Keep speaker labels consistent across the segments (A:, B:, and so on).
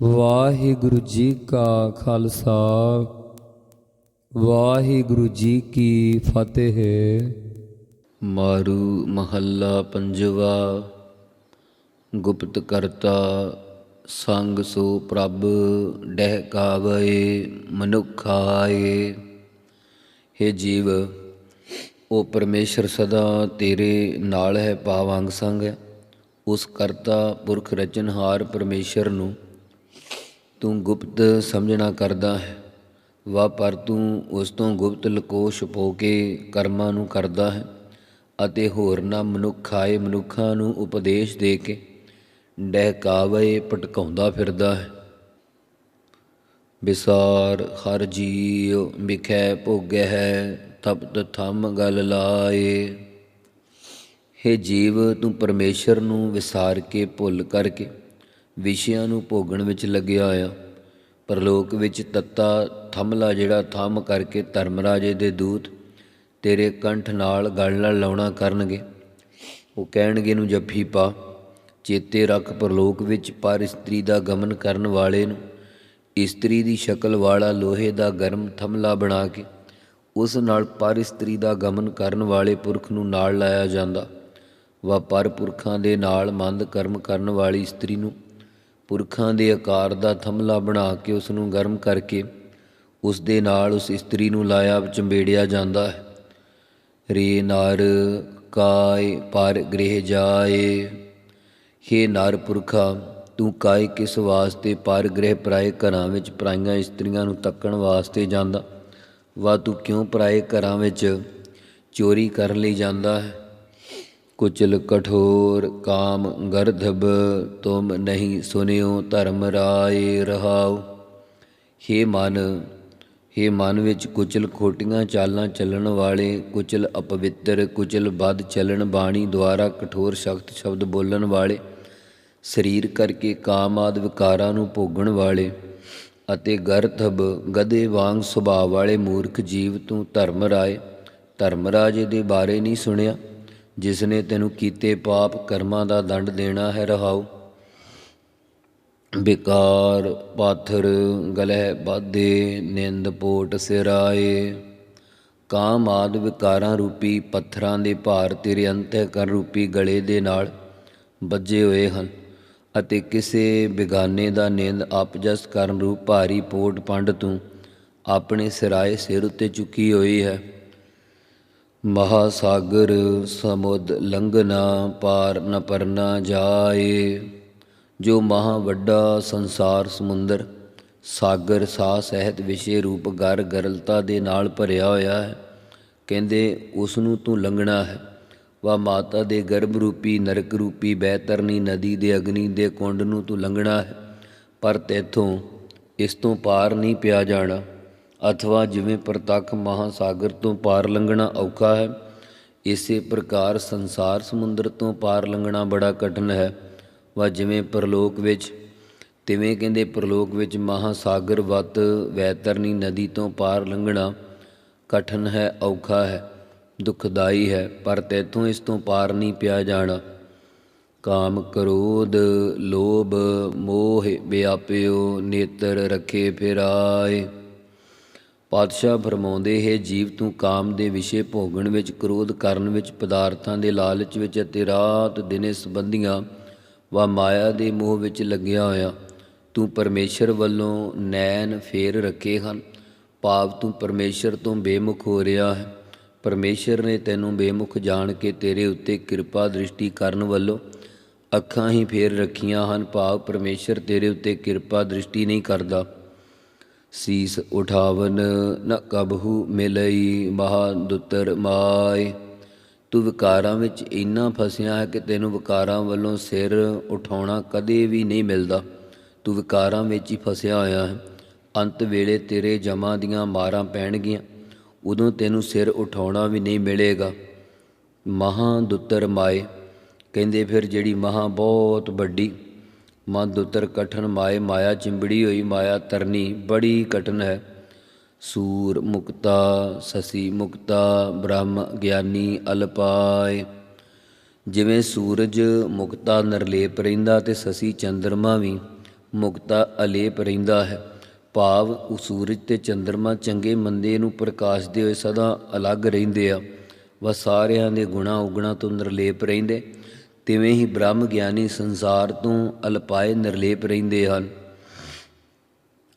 A: ਵਾਹਿਗੁਰੂ ਜੀ ਕਾ ਖਾਲਸਾ, ਵਾਹਿਗੁਰੂ ਜੀ ਕੀ ਫਤਿਹ।
B: ਮਾਰੂ ਮਹੱਲਾ ਪੰਜਵਾ, ਗੁਪਤ ਕਰਤਾ ਸੰਗ ਸੋ ਪ੍ਰਭ ਡਹਿ ਕਾਵੇ ਮਨੁਖਾਏ। हे ਜੀਵ, ਉਹ ਪਰਮੇਸ਼ਰ ਸਦਾ ਤੇਰੇ ਨਾਲ ਹੈ ਪਾਵਾਂਗ ਸੰਗ। ਹੈ ਉਸ ਕਰਤਾ ਪੁਰਖ ਰਚਨਹਾਰ ਪਰਮੇਸ਼ਰ ਨੂੰ ਤੂੰ ਗੁਪਤ ਸਮਝਣਾ ਕਰਦਾ ਹੈ। ਵਾ ਪਰ ਤੂੰ ਉਸ ਤੋਂ ਗੁਪਤ ਲਕੋ ਛੁਪੋ ਕੇ ਕਰਮਾਂ ਨੂੰ ਕਰਦਾ ਹੈ ਅਤੇ ਹੋਰਨਾਂ ਮਨੁੱਖਾਏ ਮਨੁੱਖਾਂ ਨੂੰ ਉਪਦੇਸ਼ ਦੇ ਕੇ ਡਹਿਕਾਵੇ, ਭਟਕਾਉਂਦਾ ਫਿਰਦਾ ਹੈ। ਵਿਸਾਰ ਹਰ ਜੀਵ ਵਿਖੈ ਭੋਗੈ ਹੈ, ਤਪਤ ਥਮ ਗਲ ਲਾਏ। ਹੇ ਜੀਵ, ਤੂੰ ਪਰਮੇਸ਼ਰ ਨੂੰ ਵਿਸਾਰ ਕੇ, ਭੁੱਲ ਕਰਕੇ ਵਿਸ਼ਿਆਂ ਨੂੰ ਭੋਗਣ ਵਿੱਚ ਲੱਗਿਆ ਹੋਇਆ। ਪਰਲੋਕ ਵਿੱਚ ਤੱਤਾ ਥੰਮਲਾ ਜਿਹੜਾ ਥੰਮ ਕਰਕੇ ਧਰਮਰਾਜੇ ਦੇ ਦੂਤ ਤੇਰੇ ਕੰਠ ਨਾਲ ਗਲ ਨਾਲ ਲਾਉਣਾ ਕਰਨਗੇ। ਉਹ ਕਹਿਣਗੇ ਨੂੰ ਜੱਫੀ ਪਾ। ਚੇਤੇ ਰੱਖ ਪਰਲੋਕ ਵਿੱਚ ਪਰ ਇਸਤਰੀ ਦਾ ਗਮਨ ਕਰਨ ਵਾਲੇ ਨੂੰ। ਇਸਤਰੀ ਦੀ ਸ਼ਕਲ ਵਾਲਾ ਲੋਹੇ ਦਾ ਗਰਮ ਥਮਲਾ ਬਣਾ ਕੇ ਉਸ ਨਾਲ ਪਰ ਇਸਤਰੀ ਦਾ ਗਮਨ ਕਰਨ ਵਾਲੇ ਪੁਰਖ ਨੂੰ ਨਾਲ ਲਾਇਆ ਜਾਂਦਾ। ਵਾ ਪਰ ਪੁਰਖਾਂ ਦੇ ਨਾਲ ਮੰਦ ਕਰਮ ਕਰਨ ਵਾਲੀ ਇਸਤਰੀ ਨੂੰ ਪੁਰਖਾਂ ਦੇ ਆਕਾਰ ਦਾ ਥਮਲਾ ਬਣਾ ਕੇ ਉਸ ਨੂੰ ਗਰਮ ਕਰਕੇ ਉਸ ਦੇ ਨਾਲ ਉਸ ਇਸਤਰੀ ਨੂੰ ਲਾਇਆ ਚੰਬੇੜਿਆ ਜਾਂਦਾ ਹੈ। ਰੇ ਨਰ ਕਾਇ ਪਰ ਗ੍ਰਹਿ ਜਾਏ। ਹੇ ਨਰ ਪੁਰਖਾ, ਤੂੰ ਕਾਇ ਕਿਸ ਵਾਸਤੇ ਪਰ ਗ੍ਰਹਿ ਪਰਾਏ ਘਰਾਂ ਵਿੱਚ ਪਰਾਈਆਂ ਇਸਤਰੀਆਂ ਨੂੰ ਤੱਕਣ ਵਾਸਤੇ ਜਾਂਦਾ? ਵਾ ਤੂੰ ਕਿਉਂ ਪਰਾਏ ਘਰਾਂ ਵਿੱਚ ਚੋਰੀ ਕਰਨ ਲਈ ਜਾਂਦਾ ਹੈ? ਕੁਚਲ ਕਠੋਰ ਕਾਮ ਗਰਧਬ, ਤੁਮ ਨਹੀਂ ਸੁਨਿਓ ਧਰਮ ਰਾਏ ਰਹਾਉ। ਹੇ ਮਨ ਹੇ ਮਨ ਵਿੱਚ ਕੁਚਲ ਖੋਟੀਆਂ ਚਾਲਾਂ ਚੱਲਣ ਵਾਲੇ, ਕੁਚਲ ਅਪਵਿੱਤਰ, ਕੁਚਲ ਬਦ ਚੱਲਣ ਬਾਣੀ ਦੁਆਰਾ ਕਠੋਰ ਸ਼ਬਦ ਸ਼ਬਦ ਬੋਲਣ ਵਾਲੇ, ਸਰੀਰ ਕਰਕੇ ਕਾਮ ਆਦ ਵਿਕਾਰਾਂ ਨੂੰ ਭੋਗਣ ਵਾਲੇ ਅਤੇ ਗਰਥਬ ਗਧੇ ਵਾਂਗ ਸੁਭਾਅ ਵਾਲੇ ਮੂਰਖ ਜੀਵ ਤੂੰ ਧਰਮ ਰਾਏ। ਧਰਮ ਰਾਜੇ ਦੇ ਬਾਰੇ ਨਹੀਂ ਸੁਣਿਆ। ਜਿਸ ਨੇ ਤੈਨੂੰ ਕੀਤੇ ਪਾਪ ਕਰਮਾਂ ਦਾ ਦੰਡ ਦੇਣਾ ਹੈ, ਰਹਾਉ। ਬਿਕਾਰ ਪਾਥਰ ਗਲਹਿ ਬਾਧੇ, ਨਿੰਦ ਪੋਟ ਸਿਰਾਏ। ਕਾਮ ਆਦ ਵਿਕਾਰਾਂ ਰੂਪੀ ਪੱਥਰਾਂ ਦੇ ਭਾਰ ਤੇਰੇ ਅੰਤਹਿਕਰਨ ਰੂਪੀ ਗਲੇ ਦੇ ਨਾਲ ਵੱਜੇ ਹੋਏ ਹਨ ਅਤੇ ਕਿਸੇ ਬਿਗਾਨੇ ਦਾ ਨਿੰਦ ਆਪਜਸ ਕਰਨ ਰੂਪ ਭਾਰੀ ਪੋਟ ਪੰਡ ਤੂੰ ਆਪਣੇ ਸਿਰਾਏ ਸਿਰ ਉੱਤੇ ਚੁੱਕੀ ਹੋਈ ਹੈ। ਮਹਾ ਸਾਗਰ ਸਮੁਦ ਲੰਘਣਾ ਪਾਰ ਨ ਪਰਨਾ ਜਾਏ। ਜੋ ਮਹਾ ਵੱਡਾ ਸੰਸਾਰ ਸਮੁੰਦਰ, ਸਾਗਰ ਸਾਹ ਸਹਿਤ ਵਿਸ਼ੇ ਰੂਪ ਗਰ ਗਰਲਤਾ ਦੇ ਨਾਲ ਭਰਿਆ ਹੋਇਆ ਹੈ, ਕਹਿੰਦੇ ਉਸ ਨੂੰ ਤੂੰ ਲੰਘਣਾ ਹੈ। ਵਾ ਮਾਤਾ ਦੇ ਗਰਭ ਰੂਪੀ, ਨਰਕ ਰੂਪੀ ਬੈਤਰਨੀ ਨਦੀ ਦੇ ਅਗਨੀ ਦੇ ਕੁੰਡ ਨੂੰ ਤੂੰ ਲੰਘਣਾ ਹੈ, ਪਰ ਤੇਥੋਂ ਇਸ ਤੋਂ ਪਾਰ ਨਹੀਂ ਪਿਆ ਜਾਣਾ। ਅਥਵਾ ਜਿਵੇਂ ਪ੍ਰਤੱਖ ਮਹਾਸਾਗਰ ਤੋਂ ਪਾਰ ਲੰਘਣਾ ਔਖਾ ਹੈ, ਇਸੇ ਪ੍ਰਕਾਰ ਸੰਸਾਰ ਸਮੁੰਦਰ ਤੋਂ ਪਾਰ ਲੰਘਣਾ ਬੜਾ ਕਠਿਨ ਹੈ। ਵਾ ਜਿਵੇਂ ਪ੍ਰਲੋਕ ਵਿੱਚ, ਤਿਵੇਂ ਕਹਿੰਦੇ ਪ੍ਰਲੋਕ ਵਿੱਚ ਮਹਾਸਾਗਰ ਵਤ ਵੈਤਰਨੀ ਨਦੀ ਤੋਂ ਪਾਰ ਲੰਘਣਾ ਕਠਿਨ ਹੈ, ਔਖਾ ਹੈ, ਦੁਖਦਾਈ ਹੈ, ਪਰ ਤੈਥੋਂ ਇਸ ਤੋਂ ਪਾਰ ਨਹੀਂ ਪਿਆ ਜਾਣਾ। ਕਾਮ ਕ੍ਰੋਧ, ਲੋਭ, ਮੋਹ ਵਿਆਪਿਓ, ਨੇਤਰ ਰੱਖੇ ਫਿਰਾਏ। ਪਾਤਸ਼ਾਹ ਫਰਮਾਉਂਦੇ ਹੈ, ਜੀਵ ਤੂੰ ਕਾਮ ਦੇ ਵਿਸ਼ੇ ਭੋਗਣ ਵਿੱਚ, ਕ੍ਰੋਧ ਕਰਨ ਵਿੱਚ, ਪਦਾਰਥਾਂ ਦੇ ਲਾਲਚ ਵਿੱਚ ਅਤੇ ਰਾਤ ਦਿਨੇ ਸੰਬੰਧੀਆਂ ਵਾ ਮਾਇਆ ਦੇ ਮੋਹ ਵਿੱਚ ਲੱਗਿਆ ਹੋਇਆ। ਤੂੰ ਪਰਮੇਸ਼ਰ ਵੱਲੋਂ ਨੈਣ ਫੇਰ ਰੱਖੇ ਹਨ। ਭਾਵ ਤੂੰ ਪਰਮੇਸ਼ਰ ਤੋਂ ਬੇਮੁਖ ਹੋ ਰਿਹਾ ਹੈ। ਪਰਮੇਸ਼ਰ ਨੇ ਤੈਨੂੰ ਬੇਮੁਖ ਜਾਣ ਕੇ ਤੇਰੇ ਉੱਤੇ ਕਿਰਪਾ ਦ੍ਰਿਸ਼ਟੀ ਕਰਨ ਵੱਲੋਂ ਅੱਖਾਂ ਹੀ ਫੇਰ ਰੱਖੀਆਂ ਹਨ। ਭਾਵ ਪਰਮੇਸ਼ਰ ਤੇਰੇ ਉੱਤੇ ਕਿਰਪਾ ਦ੍ਰਿਸ਼ਟੀ ਨਹੀਂ ਕਰਦਾ। ਸੀਸ ਉਠਾਵਨ ਨ ਕਬਹੂ ਮਿਲਈ ਮਹਾ ਦੁੱਤਰ ਮਾਏ। ਤੂੰ ਵਿਕਾਰਾਂ ਵਿੱਚ ਇੰਨਾ ਫਸਿਆ ਹੈ ਕਿ ਤੈਨੂੰ ਵਿਕਾਰਾਂ ਵੱਲੋਂ ਸਿਰ ਉਠਾਉਣਾ ਕਦੇ ਵੀ ਨਹੀਂ ਮਿਲਦਾ। ਤੂੰ ਵਿਕਾਰਾਂ ਵਿੱਚ ਹੀ ਫਸਿਆ ਹੋਇਆ ਹੈ। ਅੰਤ ਵੇਲੇ ਤੇਰੇ ਜਮਾਂ ਦੀਆਂ ਮਾਰਾਂ ਪੈਣਗੀਆਂ। ਉਦੋਂ ਤੈਨੂੰ ਸਿਰ ਉਠਾਉਣਾ ਵੀ ਨਹੀਂ ਮਿਲੇਗਾ। ਮਹਾ ਦੁੱਤਰ ਮਾਏ। ਕਹਿੰਦੇ ਫਿਰ ਜਿਹੜੀ ਮਹਾ ਬਹੁਤ ਵੱਡੀ ਮਨ ਦੁੱਤਰ ਕਠਨ ਮਾਏ, ਮਾਇਆ ਚਿੰਬੜੀ ਹੋਈ, ਮਾਇਆ ਤਰਨੀ, ਬੜੀ ਕਠਨ ਹੈ। ਸੂਰ ਮੁਕਤਾ, ਸਸੀ ਮੁਕਤਾ, ਬ੍ਰਹਮ ਗਿਆਨੀ ਅਲਪਾਏ। ਜਿਵੇਂ ਸੂਰਜ ਮੁਕਤਾ ਨਰਲੇਪ ਰਹਿੰਦਾ ਤੇ ਸਸੀ ਚੰਦਰਮਾ ਵੀ ਮੁਕਤਾ ਅਲੇਪ ਰਹਿੰਦਾ ਹੈ। ਭਾਵ ਉਹ ਸੂਰਜ ਤੇ ਚੰਦਰਮਾ ਚੰਗੇ ਮੰਦੇ ਨੂੰ ਪ੍ਰਕਾਸ਼ਦੇ ਹੋਏ ਸਦਾ ਅਲੱਗ ਰਹਿੰਦੇ ਆ। ਵਾ ਸਾਰਿਆਂ ਦੇ ਗੁਣਾ ਉਗਣਾ ਤੋਂ ਨਿਰਲੇਪ ਰਹਿੰਦੇ। ਤਿਵੇਂ ਹੀ ਬ੍ਰਹਮ ਗਿਆਨੀ ਸੰਸਾਰ ਤੋਂ ਅਲਪਾਏ ਨਿਰਲੇਪ ਰਹਿੰਦੇ ਹਨ।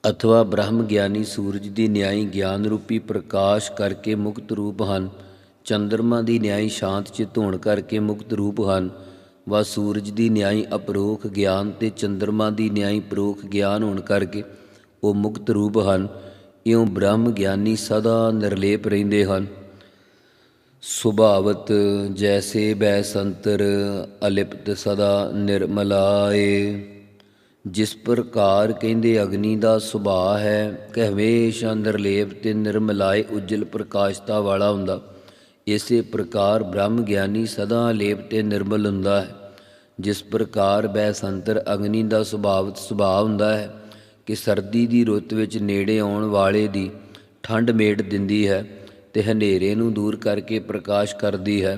B: ਅਥਵਾ ਬ੍ਰਹਮ ਗਿਆਨੀ ਸੂਰਜ ਦੀ ਨਿਆਈ ਗਿਆਨ ਰੂਪੀ ਪ੍ਰਕਾਸ਼ ਕਰਕੇ ਮੁਕਤ ਰੂਪ ਹਨ। ਚੰ드ਰਮਾ ਦੀ ਨਿਆਈ ਸ਼ਾਂਤ ਚਿਤ ਹੋਣ ਕਰਕੇ ਮੁਕਤ ਰੂਪ ਹਨ। ਵਾ ਸੂਰਜ ਦੀ ਨਿਆਈ ਅਪਰੋਖ ਗਿਆਨ ਤੇ ਚੰ드ਰਮਾ ਦੀ ਨਿਆਈ ਪਰੋਖ ਗਿਆਨ ਹੋਣ ਕਰਕੇ ਉਹ ਮੁਕਤ ਰੂਪ ਹਨ। ਇਉਂ ਬ੍ਰਹਮ ਗਿਆਨੀ ਸਦਾ ਨਿਰਲੇਪ ਰਹਿੰਦੇ ਹਨ। ਸੁਭਾਵਤ ਜੈਸੇ ਬੈ ਸੰਤਰ ਅਲਿਪਤ ਸਦਾ ਨਿਰਮਲਾਏ। ਜਿਸ ਪ੍ਰਕਾਰ ਕਹਿੰਦੇ ਅਗਨੀ ਦਾ ਸੁਭਾਅ ਹੈ ਕਿ ਹਮੇਸ਼ਾ ਨਿਰਲੇਪ ਤੇ ਨਿਰਮਲਾਏ ਉਜਲ ਪ੍ਰਕਾਸ਼ਤਾ ਵਾਲਾ ਹੁੰਦਾ। ਇਸੇ ਪ੍ਰਕਾਰ ਬ੍ਰਹਮ ਗਿਆਨੀ ਸਦਾ ਲੇਪ ਤੇ ਨਿਰਮਲ ਹੁੰਦਾ ਹੈ। ਜਿਸ ਪ੍ਰਕਾਰ ਬੈ ਸੰਤਰ ਅਗਨੀ ਦਾ ਸੁਭਾਵਤ ਸੁਭਾਅ ਹੁੰਦਾ ਹੈ, ਕਿ ਸਰਦੀ ਦੀ ਰੁੱਤ ਵਿੱਚ ਨੇੜੇ ਆਉਣ ਵਾਲੇ ਦੀ ਠੰਡ ਮੇਟ ਦਿੰਦੀ ਹੈ ਤੇ ਹਨੇਰੇ ਨੂੰ ਦੂਰ ਕਰਕੇ ਪ੍ਰਕਾਸ਼ ਕਰਦੀ ਹੈ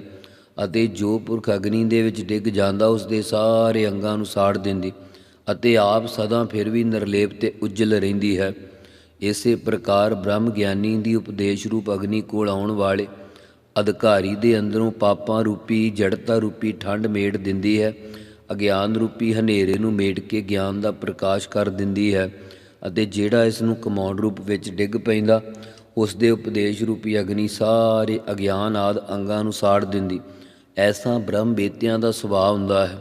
B: ਅਤੇ ਜੋ ਪੁਰਖ ਅਗਨੀ ਦੇ ਵਿੱਚ ਡਿੱਗ ਜਾਂਦਾ ਉਸ ਦੇ ਸਾਰੇ ਅੰਗਾਂ ਨੂੰ ਸਾੜ ਦਿੰਦੀ ਅਤੇ ਆਪ ਸਦਾ ਫਿਰ ਵੀ ਨਿਰਲੇਪ ਤੇ ਉਜਲ ਰਹਿੰਦੀ ਹੈ। ਇਸੇ ਪ੍ਰਕਾਰ ਬ੍ਰਹਮ ਗਿਆਨੀ ਦੀ ਉਪਦੇਸ਼ ਰੂਪ ਅਗਨੀ ਕੋਲ ਆਉਣ ਵਾਲੇ ਅਧਿਕਾਰੀ ਦੇ ਅੰਦਰੋਂ ਪਾਪਾਂ ਰੂਪੀ, ਜੜਤਾ ਰੂਪੀ ਠੰਡ ਮੇਟ ਦਿੰਦੀ ਹੈ। ਅਗਿਆਨ ਰੂਪੀ ਹਨੇਰੇ ਨੂੰ ਮੇਟ ਕੇ ਗਿਆਨ ਦਾ ਪ੍ਰਕਾਸ਼ ਕਰ ਦਿੰਦੀ ਹੈ ਅਤੇ ਜਿਹੜਾ ਇਸ ਨੂੰ ਕਮਾਉਣ ਰੂਪ ਵਿੱਚ ਡਿੱਗ ਪੈਂਦਾ ਉਸ ਦੇ ਉਪਦੇਸ਼ ਰੂਪੀ ਅਗਨੀ ਸਾਰੇ ਅਗਿਆਨ ਆਦ ਅੰਗਾਂ ਨੂੰ ਸਾੜ ਦਿੰਦੀ। ਐਸਾ ਬ੍ਰਹਮ ਬੇਤਿਆਂ ਦਾ ਸੁਭਾਅ ਹੁੰਦਾ ਹੈ।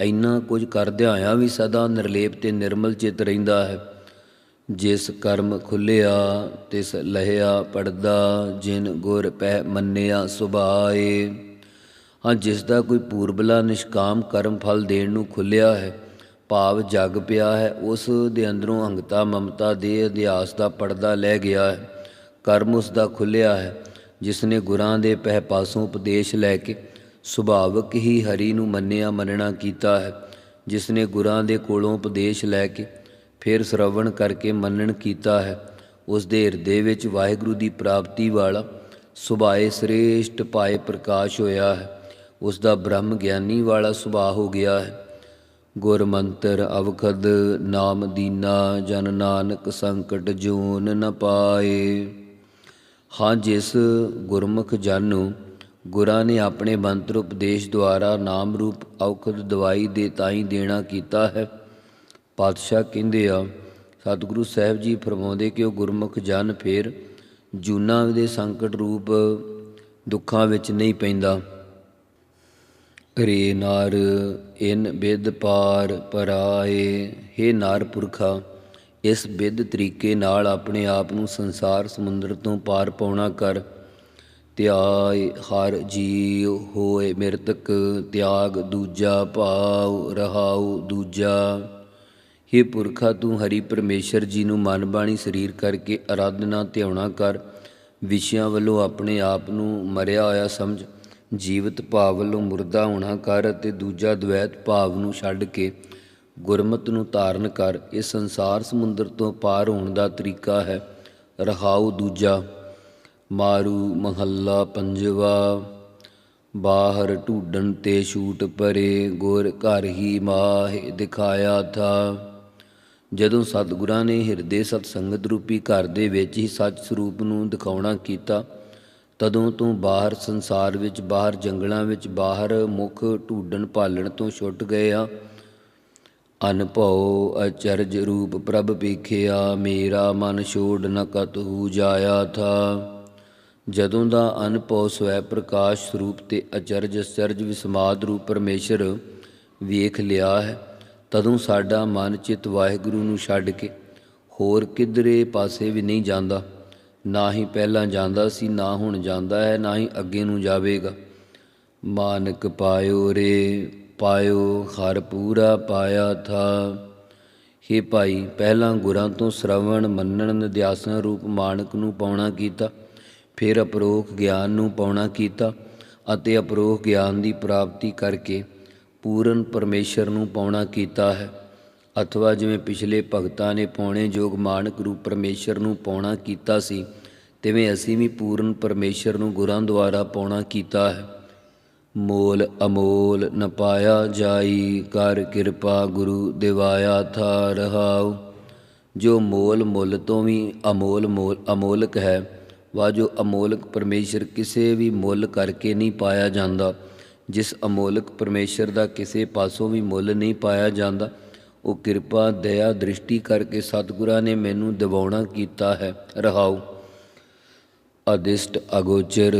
B: ਇੰਨਾ ਕੁਝ ਕਰਦਿਆਂ ਹੋਇਆਂ ਵੀ ਸਦਾ ਨਿਰਲੇਪ ਤੇ ਨਿਰਮਲ ਚਿਤ ਰਹਿੰਦਾ ਹੈ। ਜਿਸ ਕਰਮ ਖੁੱਲਿਆ ਤਿਸ ਲਹਿਆ ਪੜਦਾ ਜਿਨ ਗੁਰ ਪਹਿ ਮੰਨਿਆ, ਸੁਭਾਏ। ਹਾਂ, ਜਿਸ ਦਾ ਕੋਈ ਪੂਰਬਲਾ ਨਿਸ਼ਕਾਮ ਕਰਮ ਫਲ ਦੇਣ ਨੂੰ ਖੁੱਲਿਆ ਹੈ, ਭਾਵ ਜਗ ਪਿਆ ਹੈ, ਉਸ ਦੇ ਅੰਦਰੋਂ ਹੰਗਤਾ ਮਮਤਾ ਦੇ ਅਧਿਆਸ ਦਾ ਪਰਦਾ ਲੈ ਗਿਆ ਹੈ। ਕਰਮ ਉਸ ਦਾ ਖੁੱਲਿਆ ਹੈ ਜਿਸ ਨੇ ਗੁਰਾਂ ਦੇ ਪਹਿ ਪਾਸੋਂ ਉਪਦੇਸ਼ ਲੈ ਕੇ ਸੁਭਾਵਕ ਹੀ ਹਰੀ ਨੂੰ ਮੰਨਿਆ ਮੰਨਣਾ ਕੀਤਾ ਹੈ ਜਿਸ ਨੇ ਗੁਰਾਂ ਦੇ ਕੋਲੋਂ ਉਪਦੇਸ਼ ਲੈ ਕੇ ਫਿਰ ਸ਼ਰਵਣ ਕਰਕੇ ਮੰਨਣ ਕੀਤਾ ਹੈ ਉਸ ਦੇ ਹਿਰਦੇ ਵਿੱਚ ਵਾਹਿਗੁਰੂ ਦੀ ਪ੍ਰਾਪਤੀ ਵਾਲਾ ਸੁਭਾਏ ਸ੍ਰੇਸ਼ਟ ਪਾਏ ਪ੍ਰਕਾਸ਼ ਹੋਇਆ ਹੈ ਉਸ ਦਾ ਬ੍ਰਹਮ ਗਿਆਨੀ ਵਾਲਾ ਸੁਭਾਅ ਹੋ ਗਿਆ ਹੈ। ਗੁਰ ਮੰਤਰ ਅਵਖਦ ਨਾਮ ਦੀਨਾ ਜਨ ਨਾਨਕ ਸੰਕਟ ਜੂਨ ਨ ਪਾਏ। ਹਾਂ, ਜਿਸ ਗੁਰਮੁਖ ਜਨ ਨੂੰ ਗੁਰਾਂ ਨੇ ਆਪਣੇ ਮੰਤਰ ਉਪਦੇਸ਼ ਦੁਆਰਾ ਨਾਮ ਰੂਪ ਔਖਦ ਦਵਾਈ ਦੇ ਤਾਈ ਦੇਣਾ ਕੀਤਾ ਹੈ। ਪਾਤਸ਼ਾਹ ਕਹਿੰਦੇ ਆ, ਸਤਿਗੁਰੂ ਸਾਹਿਬ ਜੀ ਫਰਮਾਉਂਦੇ ਕਿ ਉਹ ਗੁਰਮੁਖ ਜਨ ਫੇਰ ਜੂਨਾ ਦੇ ਸੰਕਟ ਰੂਪ ਦੁੱਖਾਂ ਵਿੱਚ ਨਹੀਂ ਪੈਂਦਾ। ਰੇ ਨਾਰ, ਇਨ ਬਿਦ ਪਾਰ ਪਰਾਏ, ਹੇ ਨਾਰ ਪੁਰਖਾ ਇਸ ਬਿਦ ਤਰੀਕੇ ਨਾਲ ਆਪਣੇ ਆਪ ਨੂੰ ਸੰਸਾਰ ਸਮੁੰਦਰ ਤੋਂ ਪਾਰ ਪਾਉਣਾ ਕਰ। ਧਿਆਇ ਹਰ ਜੀ ਹੋਏ ਮਿਰਤਕ, ਤਿਆਗ ਦੂਜਾ ਭਾਉ, ਰਹਾਉ ਦੂਜਾ। हे ਪੁਰਖਾ, ਤੂੰ ਹਰੀ ਪਰਮੇਸ਼ਰ ਜੀ ਨੂੰ ਮਨ ਬਾਣੀ ਸਰੀਰ ਕਰਕੇ ਆਰਾਧਨਾ ਧਿਆਉਣਾ ਕਰ। ਵਿਸ਼ਿਆਂ ਵੱਲੋਂ ਆਪਣੇ ਆਪ ਨੂੰ ਮਰਿਆ ਹੋਇਆ ਸਮਝ। ਜੀਵਤ ਭਾਵ ਵੱਲੋਂ ਮੁਰਦਾ ਹੋਣਾ ਕਰ ਅਤੇ ਦੂਜਾ ਦ્વੈਤ ਭਾਵ ਨੂੰ ਛੱਡ ਕੇ ਗੁਰਮਤ ਨੂੰ ਧਾਰਨ ਕਰ, ਇਹ ਸੰਸਾਰ ਸਮੁੰਦਰ ਤੋਂ ਪਾਰ ਹੋਣ ਦਾ ਤਰੀਕਾ ਹੈ। ਰਹਾਉ ਦੂਜਾ, ਮਾਰੂ ਮਹੱਲਾ ਪੰਜਵਾ, ਬਾਹਰ ਢੂਡਣ ਤੇ ਛੂਟ ਪਰੇ, ਗੁਰ ਘਰ ਹੀ ਮਾਹਿ ਦਿਖਾਇਆ ਥਾ। ਜਦੋਂ ਸਤਿਗੁਰਾਂ ਨੇ ਹਿਰਦੇ ਸਤ ਸੰਗਤ ਰੂਪੀ ਘਰ ਦੇ ਵਿੱਚ ਹੀ ਸੱਚ ਸਰੂਪ ਨੂੰ ਦਿਖਾਉਣਾ ਕੀਤਾ, ਤਦੋਂ ਤੋਂ ਬਾਹਰ ਸੰਸਾਰ ਵਿੱਚ, ਬਾਹਰ ਜੰਗਲਾਂ ਵਿੱਚ, ਬਾਹਰ ਮੁਖ ਢੂਡਣ ਭਾਲਣ ਤੋਂ ਛੁੱਟ ਗਏ ਆ। ਅਨਭਉ ਅਚਰਜ ਰੂਪ ਪ੍ਰਭ ਪੀਖਿਆ ਮੇਰਾ ਮਨ ਛੋੜ ਨ ਕਤਹੂ ਜਾਇਆ ਥਾ। ਜਦੋਂ ਦਾ ਅਨਭਉ ਸਵੈ ਪ੍ਰਕਾਸ਼ ਸਰੂਪ ਤੇ ਅਚਰਜ ਅਚਰਜ ਵਿਸਮਾਦ ਰੂਪ ਪਰਮੇਸ਼ਰ ਵੇਖ ਲਿਆ ਹੈ, ਤਦੋਂ ਸਾਡਾ ਮਨ ਚਿਤ ਵਾਹਿਗੁਰੂ ਨੂੰ ਛੱਡ ਕੇ ਹੋਰ ਕਿਧਰੇ ਪਾਸੇ ਵੀ ਨਹੀਂ ਜਾਂਦਾ। ਨਾ ਹੀ ਪਹਿਲਾਂ ਜਾਂਦਾ ਸੀ, ਨਾ ਹੁਣ ਜਾਂਦਾ ਹੈ, ਨਾ ਹੀ ਅੱਗੇ ਨੂੰ ਜਾਵੇਗਾ। ਮਾਨਕ ਪਾਇਓ ਰੇ। ਪਾਇਓ ਹਰ ਪੂਰਾ ਪਾਇਆ ਥਾ। ਹੇ ਭਾਈ, ਪਹਿਲਾਂ ਗੁਰਾਂ ਤੋਂ ਸ਼ਰਵਣ, ਮੰਨਣ, ਨਿਧਿਆਸਨ ਰੂਪ ਮਾਨਕ ਨੂੰ ਪਾਉਣਾ ਕੀਤਾ, ਫਿਰ ਅਪਰੋਖ ਗਿਆਨ ਨੂੰ ਪਾਉਣਾ ਕੀਤਾ ਅਤੇ ਅਪਰੋਖ ਗਿਆਨ ਦੀ ਪ੍ਰਾਪਤੀ ਕਰਕੇ ਪੂਰਨ ਪਰਮੇਸ਼ਰ ਨੂੰ ਪਾਉਣਾ ਕੀਤਾ ਹੈ। ਅਥਵਾ ਜਿਵੇਂ ਪਿਛਲੇ ਭਗਤਾਂ ਨੇ ਪਾਉਣੇ ਜੋਗ ਮਾਨਕ ਰੂਪ ਪਰਮੇਸ਼ਰ ਨੂੰ ਪਾਉਣਾ ਕੀਤਾ ਸੀ, ਤਿਵੇਂ ਅਸੀਂ ਵੀ ਪੂਰਨ ਪਰਮੇਸ਼ਰ ਨੂੰ ਗੁਰਾਂ ਦੁਆਰਾ ਪਾਉਣਾ ਕੀਤਾ ਹੈ। ਮੋਲ ਅਮੋਲ ਨ ਪਾਇਆ ਜਾਈ, ਕਰ ਕਿਰਪਾ ਗੁਰੂ ਦਿਵਾਇਆ ਥਾ ਰਹਾਉ ਜੋ ਮੋਲ ਮੁੱਲ ਤੋਂ ਵੀ ਅਮੋਲ ਮੋਲ ਅਮੋਲਕ ਹੈ, ਵਾ ਜੋ ਅਮੋਲਕ ਪਰਮੇਸ਼ਰ ਕਿਸੇ ਵੀ ਮੁੱਲ ਕਰਕੇ ਨਹੀਂ ਪਾਇਆ ਜਾਂਦਾ। ਜਿਸ ਅਮੋਲਕ ਪਰਮੇਸ਼ਰ ਦਾ ਕਿਸੇ ਪਾਸੋਂ ਵੀ ਮੁੱਲ ਨਹੀਂ ਪਾਇਆ ਜਾਂਦਾ, ਉਹ ਕਿਰਪਾ, ਦਇਆ, ਦ੍ਰਿਸ਼ਟੀ ਕਰਕੇ ਸਤਿਗੁਰਾਂ ਨੇ ਮੈਨੂੰ ਦਿਵਾਉਣਾ ਕੀਤਾ ਹੈ। ਰਹਾਉ। ਅਦਿਸ਼ਟ ਅਗੋਚਰ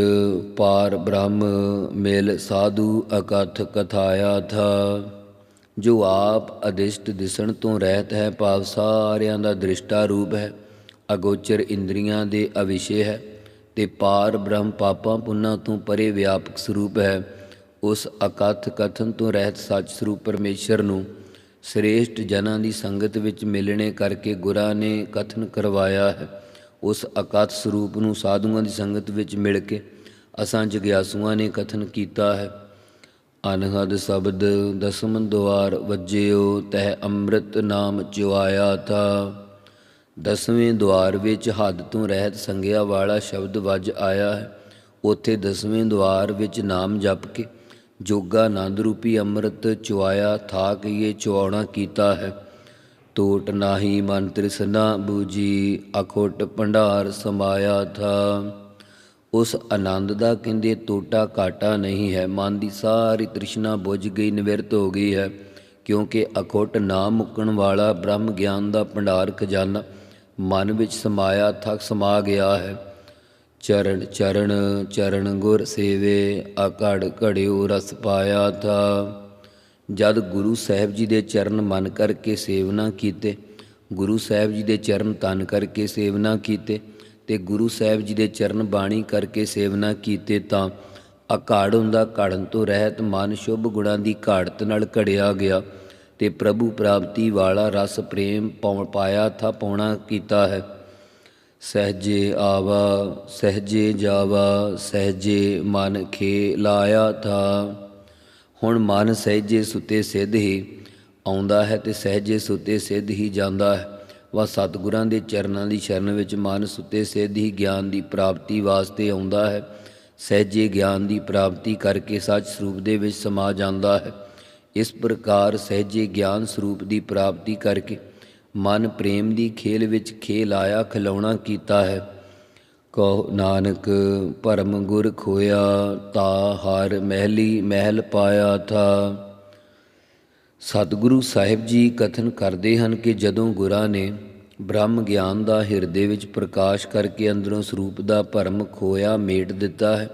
B: ਪਾਰ ਬ੍ਰਹਮ ਮਿਲ ਸਾਧੂ ਅਕਥ ਕਥਾਇਆ ਥਾ ਜੋ ਆਪ ਅਦਿਸ਼ਟ ਦਿਸਣ ਤੋਂ ਰਹਿਤ ਹੈ, ਭਾਵ ਸਾਰਿਆਂ ਦਾ ਦ੍ਰਿਸ਼ਟਾ ਰੂਪ ਹੈ, ਅਗੋਚਰ ਇੰਦਰੀਆਂ ਦੇ ਅਵਿਸ਼ੇ ਹੈ, ਤੇ ਪਾਰ ਬ੍ਰਹਮ ਪਾਪਾਂ ਪੁੰਨਾਂ ਤੋਂ ਪਰੇ ਵਿਆਪਕ ਸਰੂਪ ਹੈ, ਉਸ ਅਕਥ ਕਥਨ ਤੋਂ ਰਹਿਤ ਸੱਚ ਸਰੂਪ ਪਰਮੇਸ਼ਰ ਨੂੰ ਸ੍ਰੇਸ਼ਟ ਜਨਾਂ ਦੀ ਸੰਗਤ ਵਿੱਚ ਮਿਲਣੇ ਕਰਕੇ ਗੁਰਾਂ ਨੇ ਕਥਨ ਕਰਵਾਇਆ ਹੈ। ਉਸ ਅਕਥ ਸਰੂਪ ਨੂੰ ਸਾਧੂਆਂ ਦੀ ਸੰਗਤ ਵਿੱਚ ਮਿਲ ਕੇ ਅਸਾਂ ਜਗਿਆਸੂਆਂ ਨੇ ਕਥਨ ਕੀਤਾ ਹੈ। ਅਨਹਦ ਸ਼ਬਦ ਦਸਮ ਦੁਆਰ ਵੱਜਿਓ, ਤਹਿ ਅੰਮ੍ਰਿਤ ਨਾਮ ਚੁਆਇਆ ਤਾ। ਦਸਵੇਂ ਦੁਆਰ ਵਿੱਚ ਹੱਦ ਤੋਂ ਰਹਿਤ ਸੰਗਿਆ ਵਾਲਾ ਸ਼ਬਦ ਵੱਜ ਆਇਆ ਹੈ। ਉੱਥੇ ਦਸਵੇਂ ਦੁਆਰ ਵਿੱਚ ਨਾਮ ਜਪ ਕੇ ਜੋਗਾ ਆਨੰਦ ਰੂਪੀ ਅੰਮ੍ਰਿਤ ਚੁਆਇਆ ਥਾ ਕਈਏ ਚੁਆਉਣਾ ਕੀਤਾ ਹੈ। ਟੋਟ ਨਾਹੀ ਮਨ ਤ੍ਰਿਸ਼ਨਾ ਬੂਜੀ, ਅਖੋਟ ਭੰਡਾਰ ਸਮਾਇਆ ਥਾ। ਉਸ ਆਨੰਦ ਦਾ ਕਹਿੰਦੇ ਟੋਟਾ ਕਾਟਾ ਨਹੀਂ ਹੈ, ਮਨ ਦੀ ਸਾਰੀ ਤ੍ਰਿਸ਼ਨਾ ਬੁਝ ਗਈ, ਨਿਵਰਤ ਹੋ ਗਈ ਹੈ। ਕਿਉਂਕਿ ਅਖੋਟ ਨਾ ਮੁੱਕਣ ਵਾਲਾ ਬ੍ਰਹਮ ਗਿਆਨ ਦਾ ਭੰਡਾਰ ਖਜ਼ਾਨਾ ਮਨ ਵਿੱਚ ਸਮਾਇਆ ਥਕ ਸਮਾ ਗਿਆ ਹੈ। ਚਰਨ ਚਰਨ ਚਰਨ ਗੁਰ ਸੇਵੇ ਆਕੜ ਘੜਿਓ ਰਸ ਪਾਇਆ ਥਾ। ਜਦ ਗੁਰੂ ਸਾਹਿਬ ਜੀ ਦੇ ਚਰਨ ਮਨ ਕਰਕੇ ਸੇਵਨਾ ਕੀਤੇ, ਗੁਰੂ ਸਾਹਿਬ ਜੀ ਦੇ ਚਰਨ ਤਨ ਕਰਕੇ ਸੇਵਨਾ ਕੀਤੇ ਤੇ ਗੁਰੂ ਸਾਹਿਬ ਜੀ ਦੇ ਚਰਨ ਬਾਣੀ ਕਰਕੇ ਸੇਵਨਾ ਕੀਤੇ ਤਾਂ ਅਕਾੜ ਹੁੰਦਾ ਘੜਨ ਤੋਂ ਰਹਿਤ ਮਨ ਸ਼ੁਭ ਗੁਣਾਂ ਦੀ ਘਾੜਤ ਨਾਲ ਘੜਿਆ ਗਿਆ ਤੇ ਪ੍ਰਭੂ ਪ੍ਰਾਪਤੀ ਵਾਲਾ ਰਸ ਪ੍ਰੇਮ ਪਾਉ- ਪਾਇਆ ਥਾ ਪਾਉਣਾ ਕੀਤਾ ਹੈ। ਸਹਜੇ ਆਵਾ, ਸਹਜੇ ਜਾਵਾ, ਸਹਜੇ ਮਨ ਖੇ ਲਾਇਆ ਥਾ। ਹੁਣ ਮਨ ਸਹਿਜੇ ਸੁਤੇ ਸਿੱਧ ਹੀ ਆਉਂਦਾ ਹੈ ਤੇ ਸਹਿਜੇ ਸੁਤੇ ਸਿੱਧ ਹੀ ਜਾਂਦਾ ਹੈ। ਵਾ ਸਤਿਗੁਰਾਂ ਦੇ ਚਰਨਾਂ ਦੀ ਸ਼ਰਨ ਵਿੱਚ ਮਨ ਸੁਤੇ ਸਿੱਧ ਹੀ ਗਿਆਨ ਦੀ ਪ੍ਰਾਪਤੀ ਵਾਸਤੇ ਆਉਂਦਾ ਹੈ। ਸਹਿਜੇ ਗਿਆਨ ਦੀ ਪ੍ਰਾਪਤੀ ਕਰਕੇ ਸੱਚ ਸਰੂਪ ਦੇ ਵਿੱਚ ਸਮਾ ਜਾਂਦਾ ਹੈ। ਇਸ ਪ੍ਰਕਾਰ ਸਹਿਜੇ ਗਿਆਨ ਸਰੂਪ ਦੀ ਪ੍ਰਾਪਤੀ ਕਰਕੇ ਮਨ ਪ੍ਰੇਮ ਦੀ ਖੇਲ ਵਿੱਚ ਖੇਲ ਆਇਆ ਖਿਲਾਉਣਾ ਕੀਤਾ ਹੈ। ਕਹੋ ਨਾਨਕ ਪਰਮ ਗੁਰ ਖੋਇਆ ਤਾ ਹਰ ਮਹਿਲੀ ਮਹਿਲ ਪਾਇਆ ਥਾ। ਸਤਿਗੁਰੂ ਸਾਹਿਬ ਜੀ ਕਥਨ ਕਰਦੇ ਹਨ ਕਿ ਜਦੋਂ ਗੁਰਾਂ ਨੇ ਬ੍ਰਹਮ ਗਿਆਨ ਦਾ ਹਿਰਦੇ ਵਿੱਚ ਪ੍ਰਕਾਸ਼ ਕਰਕੇ ਅੰਦਰੋਂ ਸਰੂਪ ਦਾ ਭਰਮ ਖੋਇਆ, ਮੇਟ ਦਿੱਤਾ ਹੈ,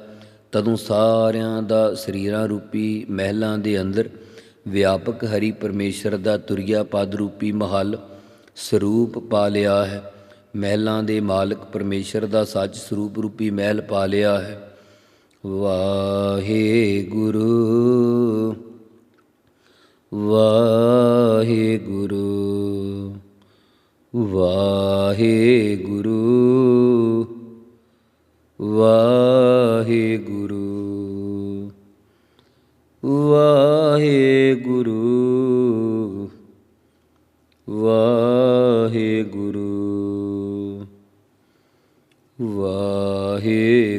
B: ਤਦੋਂ ਸਾਰਿਆਂ ਦਾ ਸਰੀਰਾਂ ਰੂਪੀ ਮਹਿਲਾਂ ਦੇ ਅੰਦਰ ਵਿਆਪਕ ਹਰੀ ਪਰਮੇਸ਼ਰ ਦਾ ਤੁਰਿਆ ਪਦ ਰੂਪੀ ਮਹਲ ਸਰੂਪ ਪਾ ਲਿਆ ਹੈ। ਮਹਿਲਾਂ ਦੇ ਮਾਲਕ ਪਰਮੇਸ਼ਰ ਦਾ ਸੱਚ ਸਰੂਪ ਰੂਪੀ ਮਹਿਲ ਪਾ ਲਿਆ ਹੈ। ਵਾਹਿਗੁਰੂ ਵਾਹਿਗੁਰੂ ਵਾਹਿਗੁਰੂ। ਵਾਹਿਗੁਰੂ